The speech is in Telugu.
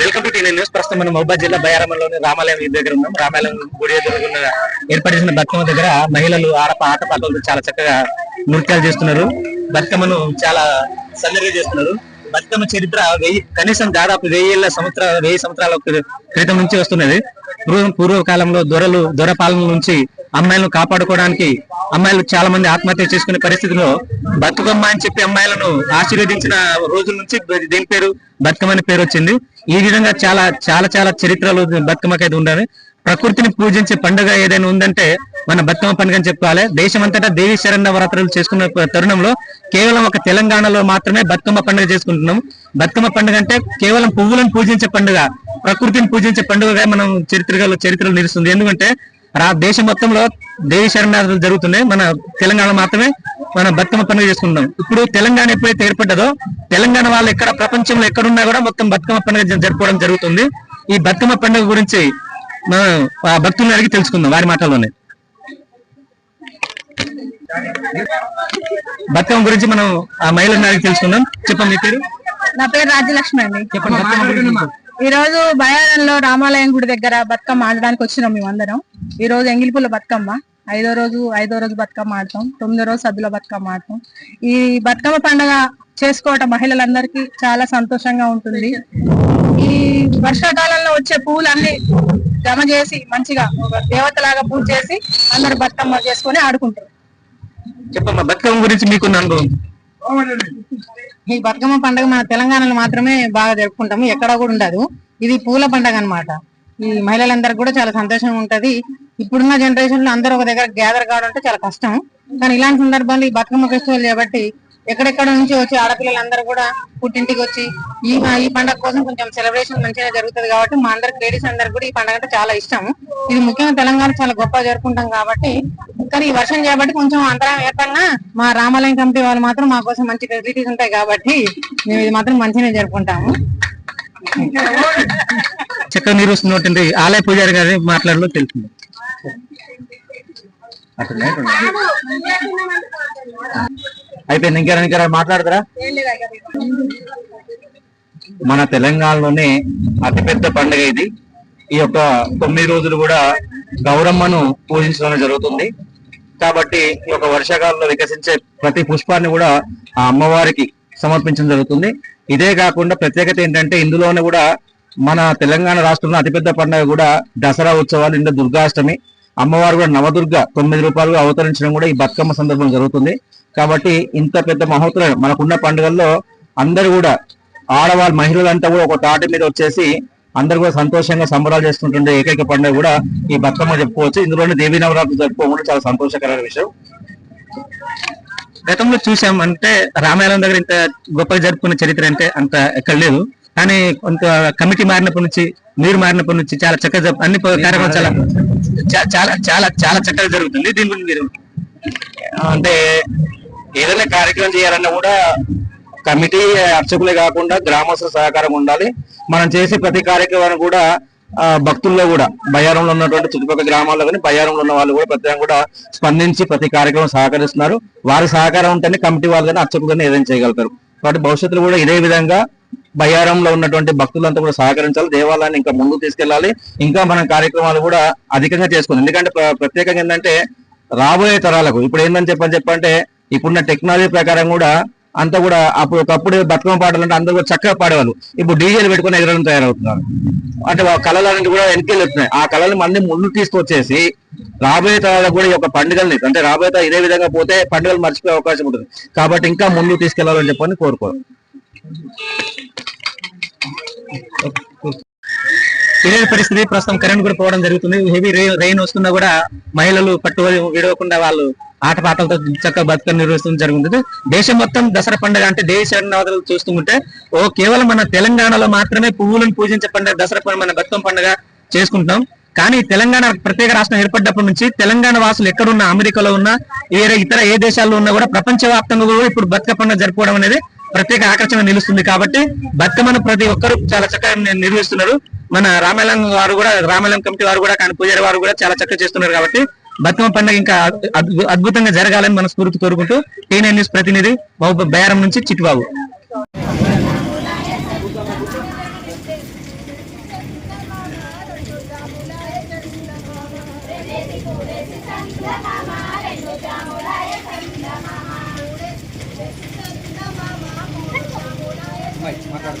వెల్కమ్ టు టీవీ న్యూస్ ప్రస్తుతం మనం మహబాద్ జిల్లా బయారంలోని రామాలయం దగ్గర ఉన్నాం. రామాలయం గుడి దగ్గర ఉన్న ఏర్పాటు బతుకమ్మ దగ్గర మహిళలు ఆడప ఆట పాటలతో చాలా చక్కగా నృత్యాలు చేస్తున్నారు. బతుకమ్మను చాలా సందడిగా చేస్తున్నారు. బతుకమ్మ చరిత్ర వెయ్యి కనీసం దాదాపు వెయ్యేళ్ళ సంవత్సరాల వెయ్యి సంవత్సరాల క్రితం నుంచి వస్తున్నది. పూర్వ పూర్వకాలంలో దొరలు దొర పాలన నుంచి అమ్మాయిలను కాపాడుకోవడానికి అమ్మాయిలు చాలా మంది ఆత్మహత్య చేసుకునే పరిస్థితిలో బతుకమ్మ అని చెప్పి అమ్మాయిలను ఆశీర్వదించిన రోజుల నుంచి దీని పేరు? బతుకమ్మ అని పేరు వచ్చింది. ఈ విధంగా చాలా చాలా చాలా చరిత్రలు బతుకమ్మకి అయితే ఉండాలి. ప్రకృతిని పూజించే పండుగ ఏదైనా ఉందంటే మన బతుకమ్మ పండుగ అని చెప్పుకోవాలి. దేశమంతటా దేవి శరణవరాత్రులు చేసుకున్న తరుణంలో కేవలం ఒక తెలంగాణలో మాత్రమే బతుకమ్మ పండుగ చేసుకుంటున్నాం. బతుకమ్మ పండుగ అంటే కేవలం పువ్వులను పూజించే పండుగ ప్రకృతిని పూజించే పండుగగా మనం చరిత్రలో చరిత్రలు నిలుస్తుంది. ఎందుకంటే రా దేశం మొత్తంలో దేవి శరణార్థులు జరుగుతున్నాయి. మన తెలంగాణ మాత్రమే మన బతుకమ్మ పండుగ చేసుకుంటాం ఇప్పుడు తెలంగాణ ఎప్పుడైతే ఏర్పడ్డదో తెలంగాణ వాళ్ళు ఎక్కడ ప్రపంచంలో ఎక్కడున్నా కూడా మొత్తం బతుకమ్మ పండుగ జరుపుకోవడం జరుగుతుంది. ఈ బతుకమ్మ పండుగ గురించి మనం ఆ భక్తులను అడిగి తెలుసుకుందాం వారి మాటల్లోనే. బతుకమ్మ గురించి మనం ఆ మహిళలను అడిగి తెలుసుకుందాం. చెప్పండి మీ పేరు? నా పేరు రాజ్యలక్ష్మి అండి. చెప్పండి. ఈ రోజు బయారంలో రామాలయం గుడి దగ్గర బతుకమ్మ ఆడడానికి వచ్చినాం మేమందరం ఈ రోజు ఎంగిలిపుల్ల బతుకమ్మ. ఐదో రోజు ఐదో రోజు బతుకమ్మ ఆడతాం. తొమ్మిదో రోజు సద్దుల బతుకమ్మ ఆడతాం. ఈ బతుకమ్మ పండుగ చేసుకోవటం మహిళలందరికీ చాలా సంతోషంగా ఉంటుంది. ఈ వర్షాకాలంలో వచ్చే పువ్వులన్నీ జమ చేసి మంచిగా దేవతలాగా పూజ చేసి అందరు బతుకమ్మ చేసుకొని ఆడుకుంటారు. చెప్పమ్మా బతుకమ్మ గురించి మీకున్న అనుభవం? ఈ బతుకమ్మ పండుగ మన తెలంగాణలో మాత్రమే బాగా జరుపుకుంటాము ఎక్కడ కూడా ఉండదు. ఇది పూల పండుగ అన్నమాట. ఈ మహిళలందరికి కూడా చాలా సంతోషంగా ఉంటది. ఇప్పుడున్న జనరేషన్లో అందరూ ఒక దగ్గర గ్యాదర్ కావడం అంటే చాలా కష్టం. కానీ ఇలాంటి సందర్భాలు ఈ బతుకమ్మ ఫెస్టివల్ కాబట్టి ఎక్కడెక్కడ నుంచి వచ్చి ఆడపిల్లలందరూ కూడా పుట్టింటికి వచ్చి ఈ ఈ పండుగ కోసం కొంచెం సెలబ్రేషన్ మంచిగా జరుగుతుంది కాబట్టి మా అందరికి లేడీస్ అందరికి కూడా ఈ పండుగ అంటే చాలా ఇష్టం. ఇది ముఖ్యంగా తెలంగాణ చాలా గొప్ప జరుపుకుంటాం కాబట్టి కానీ ఈ వర్షం కాబట్టి కొంచెం అంతరం ఏర్పడినా మా రామాలయం కమిటీ వాళ్ళు మాత్రం మా కోసం మంచి ఫెసిలిటీస్ ఉంటాయి కాబట్టి మేము ఇది మాత్రం మంచిగానే జరుపుకుంటాము. చక్కగా నిర్వహిస్తున్నటువంటి ఆలయ పూజారి గారి మాట్లాడలో తెలుస్తుంది. అయిపోయింది. ఇంకేనా ఇంకేనా మాట్లాడతారా? మన తెలంగాణలోనే అతిపెద్ద పండుగ ఇది. ఈ యొక్క తొమ్మిది రోజులు కూడా గౌరమ్మను పూజించడం జరుగుతుంది. కాబట్టి ఈ యొక్క వర్షాకాలంలో వికసించే ప్రతి పుష్పాన్ని కూడా ఆ అమ్మవారికి సమర్పించడం జరుగుతుంది. ఇదే కాకుండా ప్రత్యేకత ఏంటంటే ఇందులోనే కూడా మన తెలంగాణ రాష్ట్రంలో అతిపెద్ద పండుగ కూడా దసరా ఉత్సవాలు ఇంకా దుర్గాష్టమి. అమ్మవారు కూడా నవదుర్గ తొమ్మిది రూపాయలు అవతరించడం కూడా ఈ బతుకమ్మ సందర్భం జరుగుతుంది. కాబట్టి ఇంత పెద్ద మహోత్సవం మనకున్న పండుగల్లో అందరూ కూడా ఆడవాళ్ళు మహిళలంతా కూడా ఒక తాటి మీద వచ్చేసి అందరు కూడా సంతోషంగా సంబరాలు చేసుకుంటుండే ఏకైక పండుగ కూడా ఈ బతుకమ్మ చెప్పుకోవచ్చు. ఇందులోనే దేవీ నవరాత్రులు జరుపుకోవడం చాలా సంతోషకరమైన విషయం. గతంలో చూసాం అంటే రామాయణం దగ్గర ఇంత గొప్పగా జరుపుకున్న చరిత్ర అంటే అంత ఎక్కడ లేదు. కానీ కొంత కమిటీ మారినప్పటి నుంచి మీరు మారినప్పటి నుంచి చాలా చక్కగా జరుపు- అన్ని కార్యక్రమాలు చాలా చాలా చాలా చాలా చక్కగా జరుగుతుంది. దీని గురించి మీరు? అంటే ఏదైనా కార్యక్రమం చేయాలన్నా కూడా కమిటీ అర్చకులే కాకుండా గ్రామస్తుల సహకారం ఉండాలి. మనం చేసే ప్రతి కార్యక్రమాన్ని కూడా భక్తుల్లో కూడా బయ్యారంలో ఉన్నటువంటి చుట్టుపక్కల గ్రామాల్లో కానీ బయారంలో ఉన్న వాళ్ళు కూడా ప్రత్యేకంగా కూడా స్పందించి ప్రతి కార్యక్రమం సహకరిస్తున్నారు. వారి సహకారం ఉంటేనే కమిటీ వాళ్ళు కానీ అర్చకులు కానీ ఏదైనా చేయగలుగుతారు. కాబట్టి భవిష్యత్తులో కూడా ఇదే విధంగా బయ్యారంలో ఉన్నటువంటి భక్తులంతా కూడా సహకరించాలి. దేవాలయాన్ని ఇంకా ముందుకు తీసుకెళ్ళాలి. ఇంకా మనం కార్యక్రమాలు కూడా అధికంగా చేసుకోవాలి ఎందుకంటే ప్రత్యేకంగా ఏంటంటే రాబోయే తరాలకు ఇప్పుడు ఏంటని చెప్పని చెప్పంటే ఇప్పుడున్న టెక్నాలజీ ప్రకారం కూడా అంతా కూడా అప్పుడు ఒకప్పుడు బతుకమ్మ పాటలు అంటే అందరూ కూడా చక్కగా పాడేవాళ్ళు. ఇప్పుడు డీజేలు పెట్టుకుని ఎగరడం తయారవుతున్నారు. అంటే కళలు అనేవి కూడా వెనకెళ్ళి వస్తున్నాయి ఆ కళలు మళ్ళీ ముందు తీసుకొచ్చేసి రాబోయే తరాలకు కూడా ఈ యొక్క పండుగల్ని అంటే రాబోయే ఇదే విధంగా పోతే పండుగలు మర్చిపోయే అవకాశం ఉంటుంది. కాబట్టి ఇంకా ముందు తీసుకెళ్ళాలని చెప్పని కోరుకోవాలి ఇదే పరిస్థితి ప్రస్తుతం కరెంట్ కూడా పోవడం జరుగుతుంది. హెవీ రెయిన్ వస్తున్నా కూడా మహిళలు పట్టు విడవకుండా వాళ్ళు ఆటపాటలతో చక్కగా బతుకని నిర్వహించడం జరుగుతుంది. దేశం మొత్తం దసరా పండుగ అంటే దేశ నవతలు చూస్తుంటే ఓ కేవలం మన తెలంగాణలో మాత్రమే పువ్వులను పూజించే పండుగ దసరా పండుగ మన బతుకమ్మ పండుగ చేసుకుంటాం కానీ తెలంగాణ ప్రత్యేక రాష్ట్రం ఏర్పడ్డప్పటి నుంచి తెలంగాణ వాసులు ఎక్కడున్నా అమెరికాలో ఉన్నా వేరే ఇతర ఏ దేశాల్లో ఉన్నా కూడా ప్రపంచ వ్యాప్తంగా కూడా ఇప్పుడు బతుక పండుగ జరుపుకోవడం అనేది ప్రత్యేక ఆకర్షణ నిలుస్తుంది. కాబట్టి బతుకమ్మను ప్రతి ఒక్కరు చాలా చక్కగా నిర్వహిస్తున్నారు. మన రామాయణం వారు కూడా రామాయణం కమిటీ వారు కూడా కానీ పూజారి వారు కూడా చాలా చక్కగా చేస్తున్నారు కాబట్టి బతుకమ్మ పండుగ ఇంకా అద్భుతంగా జరగాలని మనస్ఫూర్తి కోరుకుంటూ టీఎన్ఐ న్యూస్ ప్రతినిధి బయారం నుంచి చిట్టుబాబు. మాట్లాడు.